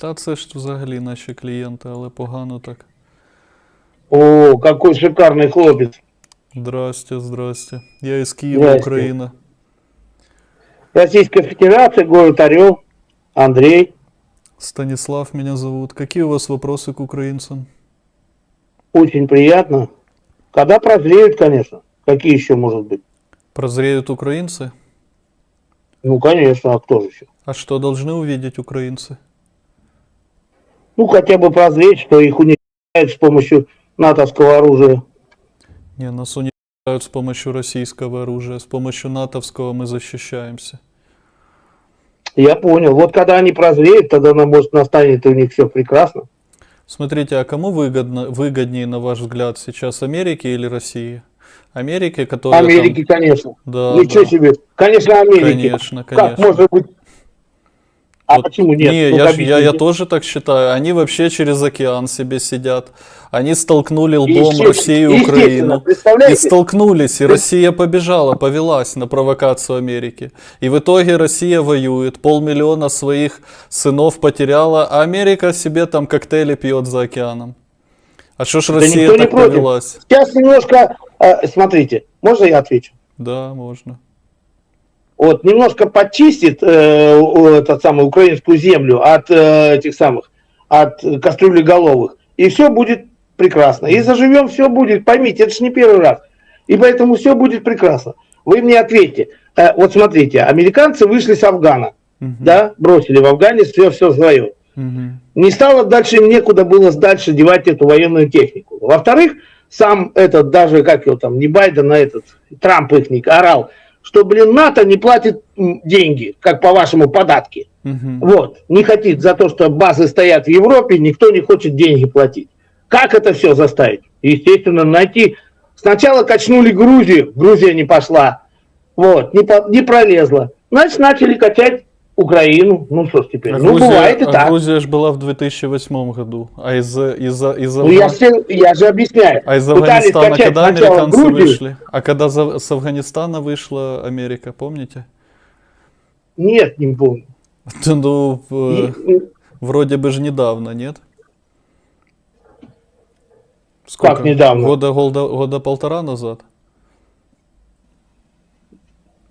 Та це ж взагалі наші клієнти, але погано так. О, какой шикарный хлопец. Здрасте, здрасте. Я із Києва, Здрасте. Україна. Российская Федерация, город Орел, Андрей. Станислав меня зовут. Какие у вас вопросы к украинцам? Очень приятно. Когда прозреют, конечно. Какие еще может быть? Прозреют украинцы? Ну, конечно, а кто же еще? А что должны увидеть украинцы? Ну, хотя бы прозреть, что их уничтожают с помощью натовского оружия. Не, нас уничтожают с помощью российского оружия, с помощью натовского мы защищаемся. Я понял. Вот когда они прозреют, тогда, на- может, настанет и у них все прекрасно. Смотрите, а кому выгодно, выгоднее, на ваш взгляд, сейчас Америке или России? Америке, которая там- Америки, конечно. Да, Ничего да. себе. Конечно, Америки. Конечно, Как конечно. может быть? А Вот. почему нет? Не, Ну-ка, я, я, я тоже так считаю. Они вообще через океан себе сидят. Они столкнули лбом Россию и Украину. И столкнулись, и Россия побежала, повелась на провокацию Америки. И в итоге Россия воюет, полмиллиона своих сынов потеряла, а Америка себе там коктейли пьет за океаном. А что ж Да Россия так повелась? Сейчас немножко, э, смотрите, можно я отвечу? Да, можно. Вот, немножко подчистит э, этот самый украинскую землю от э, этих самых, от э, кастрюли головых, и все будет прекрасно. И заживем, все будет, поймите, это же не первый раз. И поэтому все будет прекрасно. Вы мне ответьте. Э, вот смотрите, американцы вышли с Афгана, Мгм. да, бросили в Афгане все, все свое. Мгм. Не стало дальше, им некуда было дальше девать эту военную технику. Во-вторых, сам этот, даже, как его там, не Байден, а этот, Трамп их орал, что, блин, НАТО не платит деньги, как по-вашему, податки. Мгм. Вот, не хотит за то, что базы стоят в Европе, никто не хочет деньги платить. Как это все заставить? Естественно, найти. Сначала качнули Грузию, Грузия не пошла, вот, не, по- не пролезла. Значит, начали качать Украину. Ну что ж теперь, ну Грузия, бывает и так. Грузия же была в 2008 году, а из-за из-за из-за Ну я, же- я же объясняю. А из Афганистана когда американцы Грузию. вышли? А когда за- с Афганистана вышла Америка, помните? Нет, не помню. Ну, э, И- вроде бы же недавно, нет? Как недавно? Года, года, года полтора назад?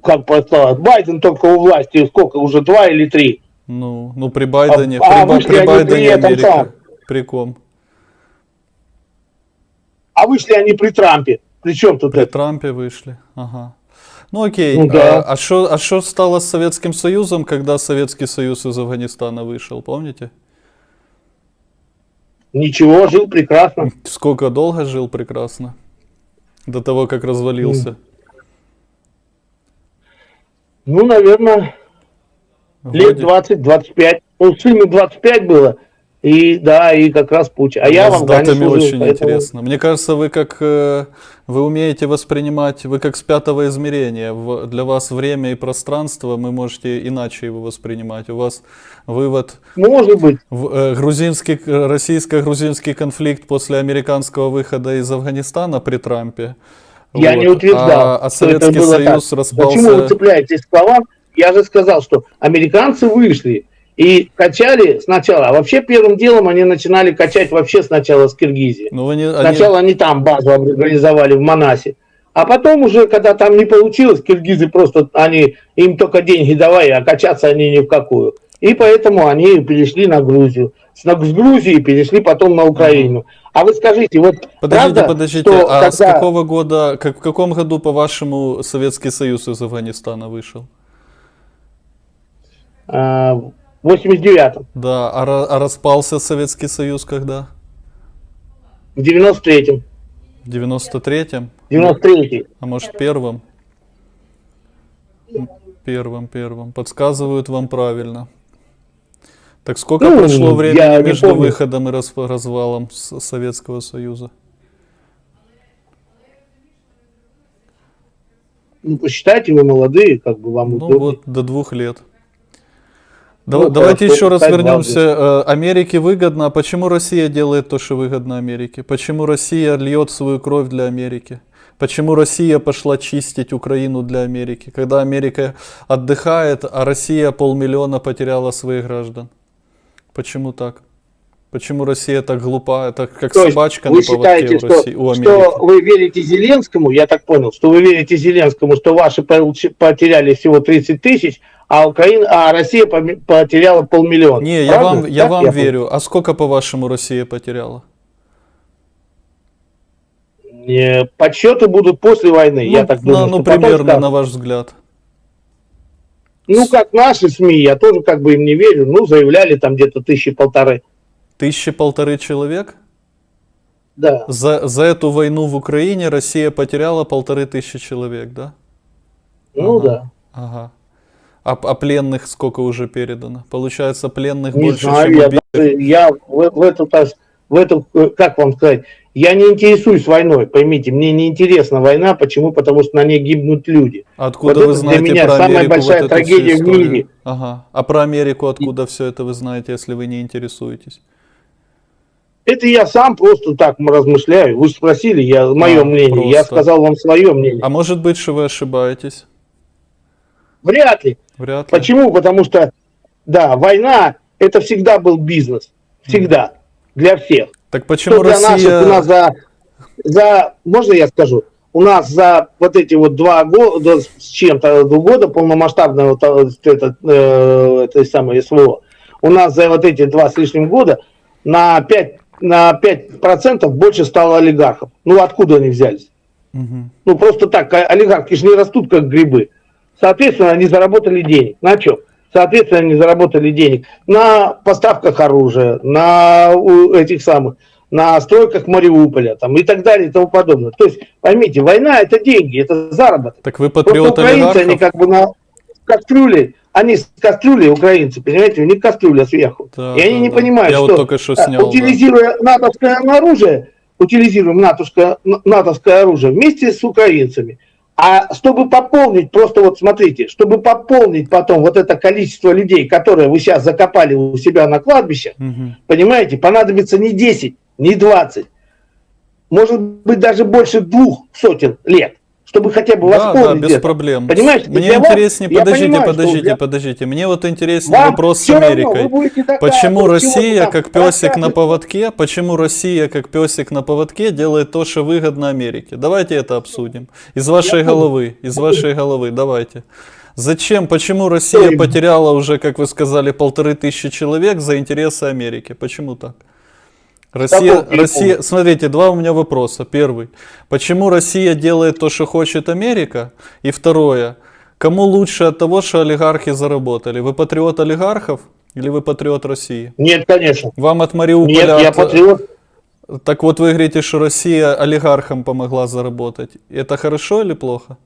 Как послал. Байден только у власти сколько, уже два или три. Ну, ну при Байдене, А- а при, вышли при при Байдене этом Америка. самом. При ком? А вышли они при Трампе. При чем тут При это? Трампе вышли. Ага. Ну окей. Ну да. А что а шо стало с Советским Союзом, когда Советский Союз из Афганистана вышел, помните? Ничего, жил прекрасно. Сколько долго жил прекрасно? До того, как развалился. Ну, наверное, лет Вроде- 20-25. Ну, сыну 25 было. И да, и как раз путь. А я в вас с датами служил, очень поэтому- интересно. Мне кажется, вы как э, вы умеете воспринимать, вы как с пятого измерения. В- для вас время и пространство, мы можете иначе его воспринимать. У вас вывод Может быть. в э, грузинский, российско-грузинский конфликт после американского выхода из Афганистана при Трампе. Я Вот. не утверждал, А, а что это Советский было Союз так. распался. Почему вы цепляетесь к словам? Я же сказал, что американцы вышли и качали сначала. А вообще первым делом они начинали качать вообще сначала с Киргизии. Ну, они- Сначала они там базу организовали в Манасе. А потом уже, когда там не получилось, киргизы просто, они, им только деньги давай, а качаться они ни в какую. И поэтому они перешли на Грузию. С, с Грузии перешли потом на Украину. А вы скажите, вот Подождите, правда, подождите, что а с когда- какого года, как, в каком году, по-вашему, Советский Союз из Афганистана вышел? А, в 89-м, Да, а, а распался Советский Союз когда? в 93-м, В 93-м? 93-й. А может первым? Первым, первым. Подсказывают вам правильно. Так сколько Ну, прошло времени между помню. выходом и развалом Советского Союза? Ну, посчитайте, вы молодые, как бы вам Ну удобнее. вот, до двух лет. Ну, Дава- Давайте хорошо, еще раз вернемся. Э, Америке выгодно. А почему Россия делает то, что выгодно Америке? Почему Россия льет свою кровь для Америки? Почему Россия пошла чистить Украину для Америки? Когда Америка отдыхает, а Россия полмиллиона потеряла своих граждан. Почему так? Почему Россия так глупа? Это как То собачка вы на поводке считаете, у, что, России, у что Америки. вы верите Зеленскому, я так понял, что вы верите Зеленскому, что ваши потеряли всего 30 тысяч, а, Украина, а Россия потеряла полмиллиона. Не, я Правда? вам, я Так вам понял? верю. А сколько, по-вашему, Россия потеряла? Не, Подсчеты будут после войны, я ну, так на- думаю. ну, что примерно, скажут. на ваш взгляд. Ну, как наши СМИ, я тоже как бы им не верю, ну, заявляли там где-то тысячи полторы. Тысячи полторы человек? Да. За, за эту войну в Украине Россия потеряла полторы тысячи человек, да? Ну Ага. да. Ага. А, а пленных сколько уже передано? Получается, пленных Не больше, знаю, чем я, убитых? даже- я в, в эту, раз- в эту, э, как вам сказать, я не интересуюсь войной, поймите, мне не интересна война, почему? Потому что на ней гибнут люди. Откуда Вот вы это для знаете меня про самая Америку большая вот трагедия в мире. Ага. А про Америку откуда все это вы знаете, если вы не интересуетесь? Это я сам просто так размышляю. Вы спросили, я мое А, мнение, я просто. сказал вам свое мнение. А может быть, что вы ошибаетесь? Вряд ли. Вряд ли. Почему? Потому что, да, война это всегда был бизнес, всегда для всех. Так почему Что для Россия... наших у нас за, за, можно я скажу, у нас за вот эти вот два года с чем-то два года полномасштабного то- это, э, это самое СВО, у нас за вот эти два с лишним года на 5 на 5% больше стало олигархов. Ну откуда они взялись? Мгм. Ну просто так, а- олигархи же не растут как грибы. Соответственно, они заработали денег. На чем? Соответственно, они заработали денег на поставках оружия, на этих самых, на стройках Мариуполя там, и так далее и тому подобное. То есть, поймите, война это деньги, это заработок. Так вы Просто патриот украинцы, они как бы на кастрюле, они с кастрюли украинцы, понимаете, у них кастрюля сверху. Да, и они да, не да. понимают, Я что вот только что э, снял, да. утилизируя натовское оружие, утилизируем натовское, натовское оружие вместе с украинцами. А чтобы пополнить, просто вот смотрите, чтобы пополнить потом вот это количество людей, которые вы сейчас закопали у себя на кладбище, Мгм. понимаете, понадобится не 10, не 20, может быть даже больше двух сотен лет, чтобы хотя бы Да, да, восполнить без это. проблем. Понимаете, Мне вас- интереснее, я подождите, понимаю, подождите, для- подождите. Мне вот интереснее Вам вопрос с Америкой. доказывать, Почему Россия, там как песик на поводке, почему Россия, как песик на поводке, делает то, что выгодно Америке? Давайте это обсудим. Из вашей понял. головы, из вашей головы, давайте. Зачем, почему Россия потеряла уже, как вы сказали, полторы тысячи человек за интересы Америки? Почему так? Россия, Россия, смотрите, два у меня вопроса. Первый, почему Россия делает то, что хочет Америка? И второе, кому лучше от того, что олигархи заработали? Вы патриот олигархов или вы патриот России? Нет, конечно. Вам от Нет, Мариуполя... я от- патриот. Так вот вы говорите, что Россия олигархам помогла заработать. Это хорошо или плохо?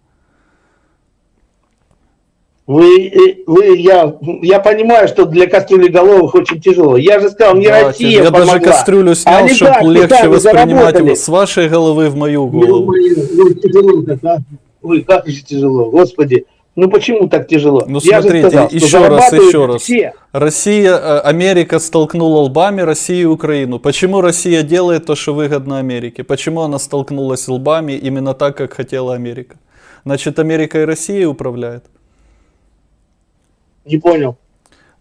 Вы, э, вы, я, я понимаю, что для кастрюли головых очень тяжело. Я же сказал, не Давайте. Россия Я помогла. даже кастрюлю снял, а чтобы легче воспринимать его с вашей головы в мою голову. тяжело а? Ой, как же тяжело, господи. Ну почему так тяжело? Ну Я смотрите, сказал, еще раз, еще раз. Все. Россия, э, Америка столкнула лбами Россию и Украину. Почему Россия делает то, что выгодно Америке? Почему она столкнулась лбами именно так, как хотела Америка? Значит, Америка и Россия управляет. Не понял.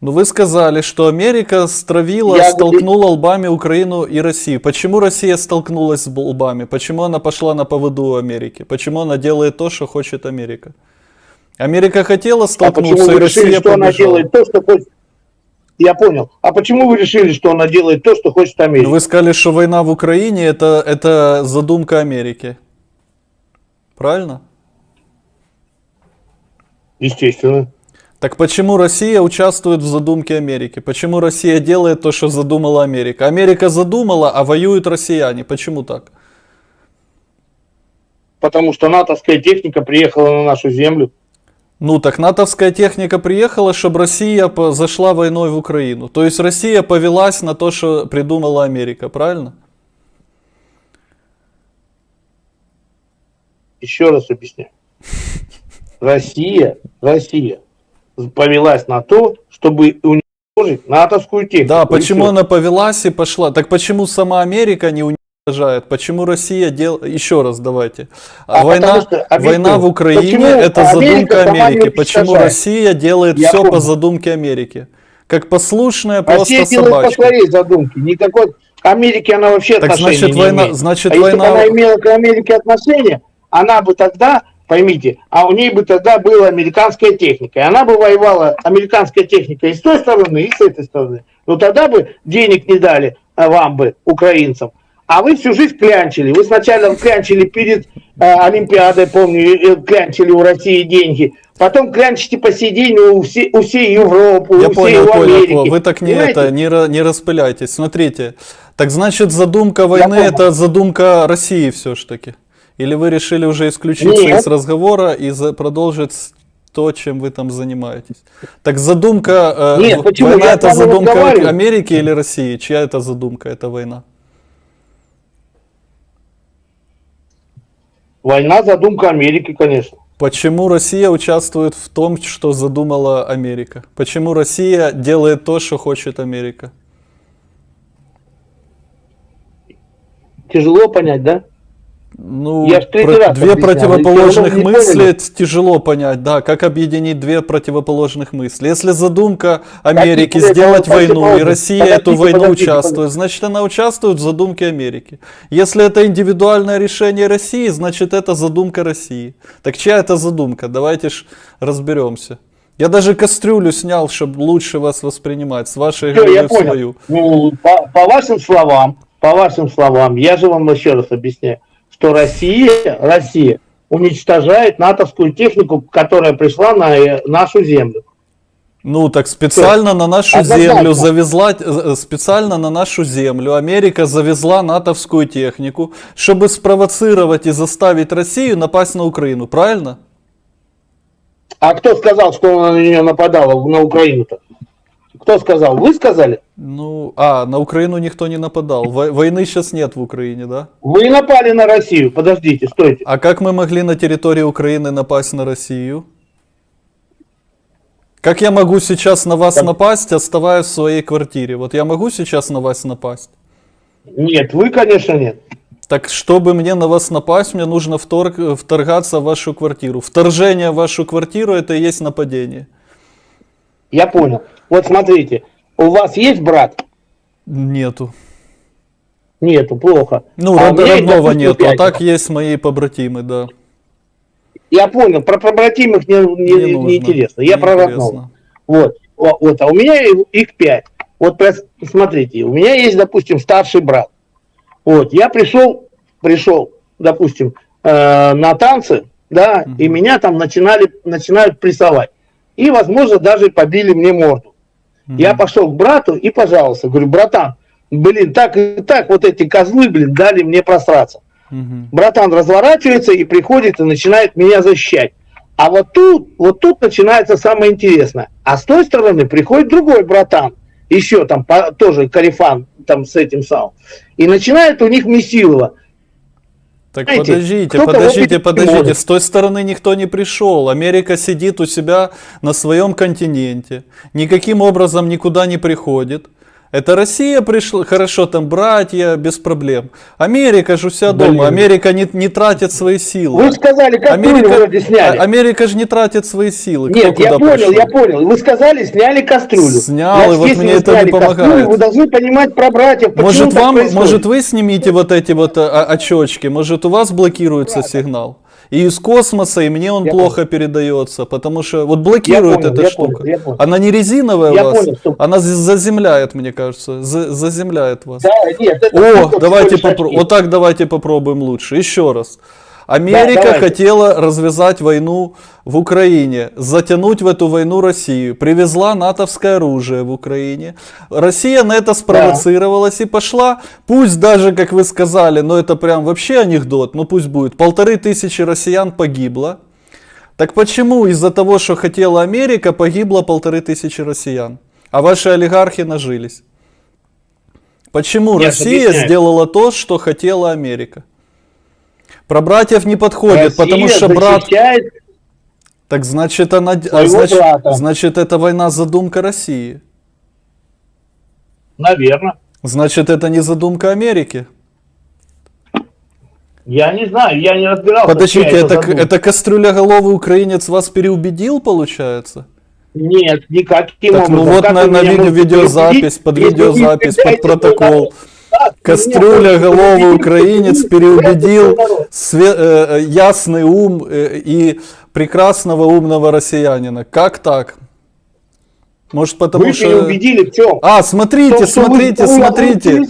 Ну вы сказали, что Америка стравила, Я столкнула лбами Украину и Россию. Почему Россия столкнулась с лбами? Почему она пошла на поводу Америки? Почему она делает то, что хочет Америка? Америка хотела А столкнуться, почему и вы решили, Россия что она побежала. делает то, что хочет? Я понял. А почему вы решили, что она делает то, что хочет Америка? Вы сказали, что война в Украине это, это задумка Америки. Правильно? Естественно. Так почему Россия участвует в задумке Америки? Почему Россия делает то, что задумала Америка? Америка задумала, а воюют россияне. Почему так? Потому что натовская техника приехала на нашу землю. Ну так натовская техника приехала, чтобы Россия зашла войной в Украину. То есть Россия повелась на то, что придумала Америка, правильно? Еще раз объясняю. Россия, Россия повелась на то, чтобы уничтожить натовскую технику. Да, почему она повелась и пошла? Так почему сама Америка не уничтожает? Почему Россия делает... Еще раз давайте. А война, что, объясню, война в Украине почему это задумка Америки. Почему? Россия делает Я все по помню. задумке Америки? Как послушная просто Россия делает по собачка. своей задумке. Никакой к Америке она вообще Так отношения значит, не война- имеет. значит, а если бы война- она имела к Америке отношения, она бы тогда, поймите, а у ней бы тогда была американская техника. И она бы воевала, американская техника и с той стороны, и с этой стороны. Но тогда бы денег не дали а, вам бы, украинцам. А вы всю жизнь клянчили. Вы сначала клянчили перед э, Олимпиадой, помню, э, клянчили у России деньги. Потом клянчите по сей день у, все, у всей Европы, Я у всей понял, у понял, Америки. понял. Вы так не, Понимаете? это, не, не распыляйтесь. Смотрите, так значит задумка войны это задумка России все ж таки? Или вы решили уже исключиться Нет. из разговора и за- продолжить то, чем вы там занимаетесь? Так задумка, э, Нет, почему? война Я это задумка. Америки или России? Чья это задумка, эта война? Война задумка Америки, конечно. Почему Россия участвует в том, что задумала Америка? Почему Россия делает то, что хочет Америка? Тяжело понять, да? Ну, Я ж про- раз две объяснял, противоположных не мысли тяжело понять, да, как объединить две противоположных мысли. Если задумка Америки Какие сделать войну, и противоположные? Россия Подождите, эту войну подождите, участвует, значит она участвует в задумке Америки. Если это индивидуальное решение России, значит это задумка России. Так чья это задумка? Давайте ж разберемся. Я даже кастрюлю снял, чтобы лучше вас воспринимать, с вашей Всё, головы я в понял. свою. Ну, по, по вашим словам, по вашим словам, я же вам еще раз объясняю, что Россия, Россия уничтожает натовскую технику, которая пришла на э, нашу землю. Ну, так специально на нашу Однозначно. землю завезла, э, специально на нашу землю Америка завезла натовскую технику, чтобы спровоцировать и заставить Россию напасть на Украину, правильно? А кто сказал, что она на нее нападала, на Украину-то? Кто сказал? Вы сказали? Ну, а, на Украину никто не нападал. Во- Войны сейчас нет в Украине, да? Вы напали на Россию. Подождите, стойте. А как мы могли на территории Украины напасть на Россию? Как я могу сейчас на вас Так. напасть, оставаясь в своей квартире? Вот я могу сейчас на вас напасть? Нет, вы, конечно, нет. Так чтобы мне на вас напасть, мне нужно вторг, вторгаться в вашу квартиру. Вторжение в вашу квартиру это и есть нападение. Я понял. Вот смотрите, у вас есть брат? Нету. Нету, плохо. Ну, А род- родного нету, а пять. так есть мои побратимы, да. Я понял, про побратимых не, не, не нужно. интересно. Я Не про родного. Вот, вот, а у меня их- пять. Вот смотрите, у меня есть, допустим, старший брат. Вот, я пришел, пришел, допустим, э, на танцы, да, и меня там начинали, начинают прессовать. И, возможно, даже побили мне морду. Я пошел к брату и пожаловался. Говорю, братан, блин, так и так вот эти козлы, блин, дали мне просраться. Мгм. Братан разворачивается и приходит и начинает меня защищать. А вот тут, вот тут начинается самое интересное. А с той стороны приходит другой братан, еще там по- тоже карифан там с этим самым. И начинает у них месилово. Так Знаете, подождите, подождите, подождите. может. С той стороны никто не пришел. Америка сидит у себя на своем континенте. Никаким образом никуда не приходит. Это Россия пришла, хорошо, там братья, без проблем. Америка же у себя Блин. дома. Америка не, не тратит свои силы. Вы сказали, как Америка, вроде сняли. а- Америка же не тратит свои силы. Кто Нет, я куда понял, пошел? я понял. Вы сказали, сняли кастрюлю. Снял, Значит, и вот мне это не помогает. кастрюлю, Вы должны понимать про братьев. Может вам, происходит. может вы снимите вот эти вот а, очечки, может у вас блокируется сигнал. И из космоса, и мне он Я плохо передается, потому что вот блокирует понял, эта штука. понял, понял. Она не резиновая Я у вас, понял, что- она за- заземляет, мне кажется, за- заземляет вас. Да, нет, это О, давайте всего лишь попро- очки. вот так давайте попробуем лучше. Еще раз. Америка давайте. хотела развязать войну в Украине, затянуть в эту войну Россию, привезла натовское оружие в Украине. Россия на это спровоцировалась и пошла, пусть даже, как вы сказали, но это прям вообще анекдот, ну пусть будет, полторы тысячи россиян погибло. Так почему из-за того, что хотела Америка, погибло полторы тысячи россиян, а ваши олигархи нажились? Почему же Россия объясняю. сделала то, что хотела Америка? Про братьев не подходит, Россия потому что брат... Так значит, она... значит, брата. значит, это война задумка России. Наверное. Значит, это не задумка Америки. Я не знаю, я не разбирался. Подождите, это, задумка. это кастрюляголовый украинец вас переубедил, получается? Нет, никаким Так, ну образом. вот Как на, на видео, видеозапись, под видеозапись, под протокол. меня Кастрюля переубедить, украинец переубедил э, э, ясный ум э, и прекрасного умного россиянина. Как так? Может потому Вы что... переубедили в чем? А, смотрите, том, что вы- смотрите, вы смотрите.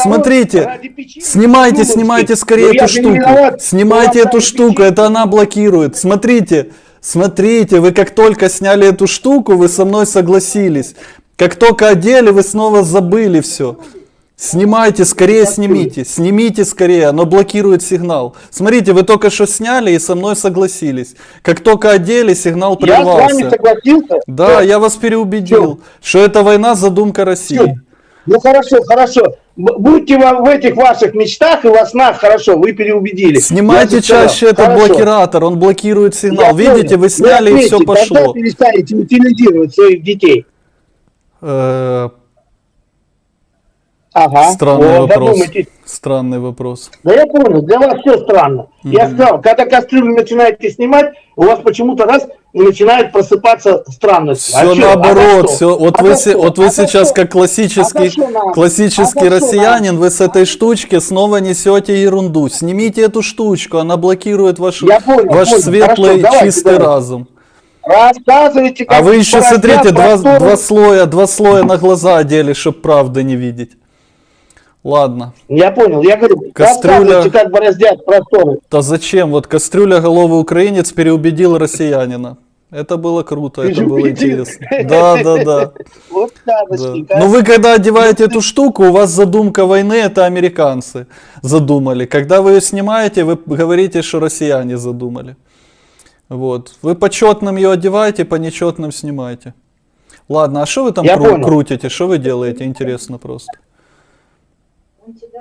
Смотрите, ради печенья снимайте, снимайте скорее Ну, эту штуку. виноват, Снимайте эту штуку, печенье. это она блокирует. Смотрите, смотрите, вы как только сняли эту штуку, вы со мной согласились. Как только одели, вы снова забыли все. Снимайте, скорее снимите, снимите скорее, оно блокирует сигнал. Смотрите, вы только что сняли и со мной согласились. Как только одели, сигнал Я с вами прервался. согласился. Да, я вас переубедил, что это война задумка России. Ну хорошо, хорошо. Будьте во- в этих ваших мечтах и во снах, хорошо, вы переубедили. Снимайте Я чаще этот хорошо. блокиратор, он блокирует Я сигнал. Видите, понял. вы сняли и все ответьте, Когда пошло. перестанете утилизировать своих детей? Э, Ага. Странный Вот, вопрос. задумайтесь. Странный вопрос. Да я понял, для вас все странно. Я сказал, когда кастрюлю начинаете снимать, у вас почему-то раз начинает просыпаться странность. Все А наоборот, А все. Вот А вы, что? вот вы А сейчас что? как классический, А классический А россиянин, вы с этой штучки снова несете ерунду. Снимите эту штучку, она блокирует ваш, Я понял, ваш понял. светлый, Хорошо, чистый давайте. разум. Рассказывайте, как А вы еще смотрите, два, два слоя, два слоя на глаза одели, чтобы правды не видеть. Ладно. Я понял, я говорю, Кастрюля- как бороздят просторы. Да зачем? Вот кастрюля головый украинец переубедил россиянина. Это было круто, это было интересно. Да, да, да. Вот да. сказочник, а. Но вы когда одеваете эту штуку, у вас задумка войны, это американцы задумали. Когда вы ее снимаете, вы говорите, что россияне задумали. Вот. Вы по четным ее одеваете, по нечетным снимаете. Ладно, а что вы там кру- крутите? Что вы делаете? Интересно просто. Он тебя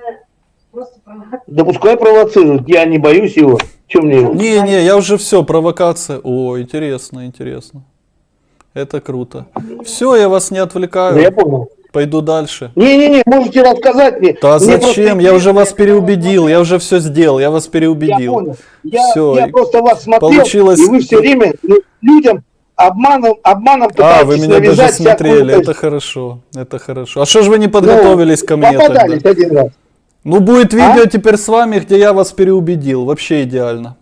просто провоцирует. Да пускай провоцирует, я не боюсь его. Чем мне его? Не-не, я уже все, провокация. О, интересно, интересно. Это круто. Все, я вас не Да я отвлекаю. понял. Пойду дальше. Не-не-не, можете рассказать мне. Да Мне просто зачем? Я уже вас переубедил, я уже все сделал, я вас Я переубедил. понял. Я, Всё, я просто вас смотрел, получилось- и вы все время ну, людям обманом, обманом А, вы меня даже смотрели, это хорошо, это хорошо. А что же вы не подготовились Ну, ко мне тогда? Один раз. Ну будет видео А? теперь с вами, где я вас переубедил, вообще идеально.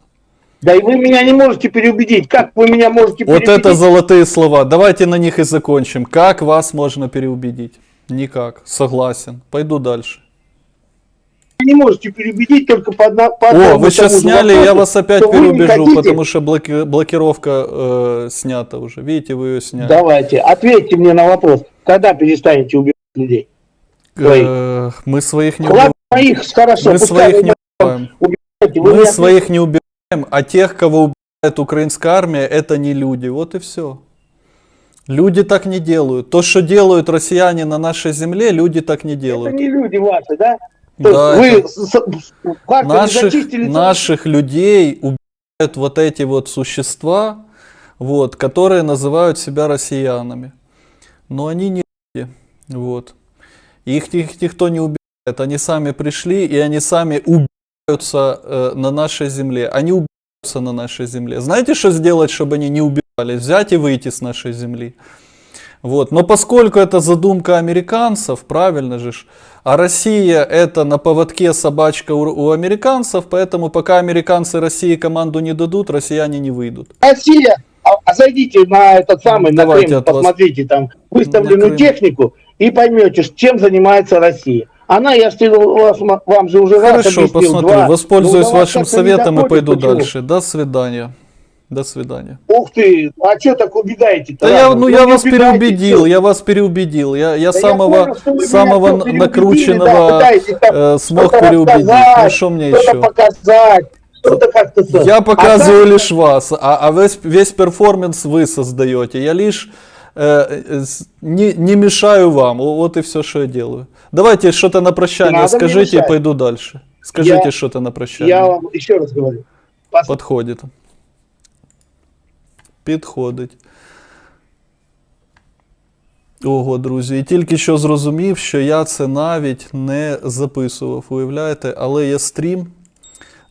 Да и вы меня не можете переубедить. Как вы меня можете Вот переубедить? это золотые слова, давайте на них и закончим. Как вас можно переубедить? Никак, согласен. Пойду дальше. Вы не можете переубедить только по, одна, по О, одному вы сейчас сняли, я вопросу, вас опять переубежу, хотите. потому что блоки- блокировка э, снята уже. Видите, вы ее сняли. Давайте, ответьте мне на вопрос. Когда перестанете убивать людей? Э, мы своих не убиваем. Ладно, моих хорошо, Мы своих не убиваем. убиваете, вы Мы своих не убиваем, а тех, кого убивает украинская армия, это не люди. Вот и все. Люди так не делают. То, что делают россияне на нашей земле, люди так не Это делают. не люди ваши, да? То Да, это- вы не Наших, зачистили наших людей убивают вот эти вот существа, вот, которые называют себя россиянами. Но они не люди. Вот. Их, их никто не убивает. Они сами пришли, и они сами убиваются э, на нашей земле. Они убиваются на нашей земле. Знаете, что сделать, чтобы они не убивались? Взять и выйти с нашей земли. Вот. Но поскольку это задумка американцев, правильно же, а Россия это на поводке собачка у, у американцев, поэтому пока американцы России команду не дадут, россияне не выйдут. Россия, а, а зайдите на этот самый, на Давайте Кремль, от вас- посмотрите там выставленную Крым. технику и поймете, чем занимается Россия. Она, я вас- вам же уже раз Хорошо, объяснил, посмотрю, два. воспользуюсь Ну, вас вашим советом и пойду почему? дальше. До свидания. До свидания. Ух ты, а что так убегаете Да я, ну я вас переубедил, я вас переубедил. Я, я самого, самого накрученного э, смог переубедить. Ну что мне еще? показать, Я А показываю так- лишь вас, а, а весь, весь перформанс вы создаете. Я лишь э, э, не, не мешаю вам. Вот и все, что я делаю. Давайте что-то на прощание надо скажите и пойду дальше. Скажите Я- что-то на прощание. Я вам еще раз говорю. Пос- Подходить. Підходить. Ого, друзі, і тільки що зрозумів, що я це навіть не записував, уявляєте, але є стрім.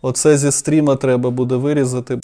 Оце зі стріма треба буде вирізати.